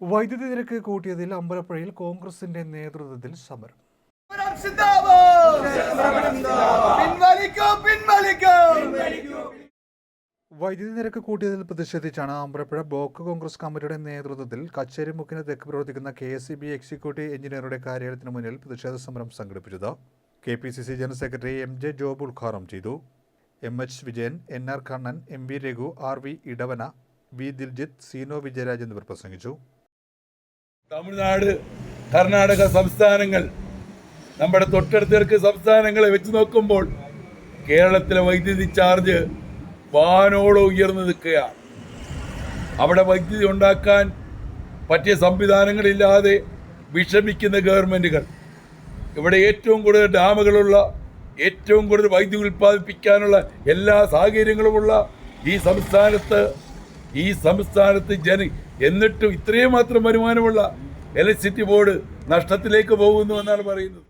വൈദ്യുതി നിരക്ക് കൂട്ടിയതിൽ അമ്പലപ്പുഴയിൽ കോൺഗ്രസിന്റെ നേതൃത്വത്തിൽ സമരം. വൈദ്യുതി നിരക്ക് കൂട്ടിയതിൽ പ്രതിഷേധിച്ചാണ് അമ്പലപ്പുഴ ബ്ലോക്ക് കോൺഗ്രസ് കമ്മിറ്റിയുടെ നേതൃത്വത്തിൽ കച്ചേരി മുക്കിന് തെക്ക് പ്രവർത്തിക്കുന്ന K S C B executive എഞ്ചിനീയറുടെ കാര്യാലയത്തിന് മുന്നിൽ പ്രതിഷേധ സമരം സംഘടിപ്പിച്ചത് K P C C general secretary M J Job ഉദ്ഘാടനം ചെയ്തു. M H Vijayan N R Kannan M V Raghu R V Edavana V Diljith Seeno Vijayaraj എന്നിവർ പ്രസംഗിച്ചു. തമിഴ്നാട് കർണാടക സംസ്ഥാനങ്ങൾ. നമ്മുടെ തൊട്ടടുത്തേക്ക് സംസ്ഥാനങ്ങളെ വെച്ച് നോക്കുമ്പോൾ കേരളത്തിലെ വൈദ്യുതി ചാർജ് വാനോളം ഉയർന്നു നിൽക്കുകയാണ്. അവിടെ വൈദ്യുതി ഉണ്ടാക്കാൻ പറ്റിയ സംവിധാനങ്ങളില്ലാതെ വിഷമിക്കുന്ന ഗവൺമെന്റുകൾ ഇവിടെ ഏറ്റവും കൂടുതൽ ഡാമുകളുള്ള ഏറ്റവും കൂടുതൽ വൈദ്യുതി ഉൽപ്പാദിപ്പിക്കാനുള്ള എല്ലാ സാഹചര്യങ്ങളുമുള്ള ഈ സംസ്ഥാനത്ത് ഈ സംസ്ഥാനത്ത് ജന എന്നിട്ടും ഇത്രയും മാത്രം വരുമാനമുള്ള ഇലക്ട്രിസിറ്റി ബോർഡ് നഷ്ടത്തിലേക്ക് പോകുന്നു എന്നാണ് പറയുന്നത്.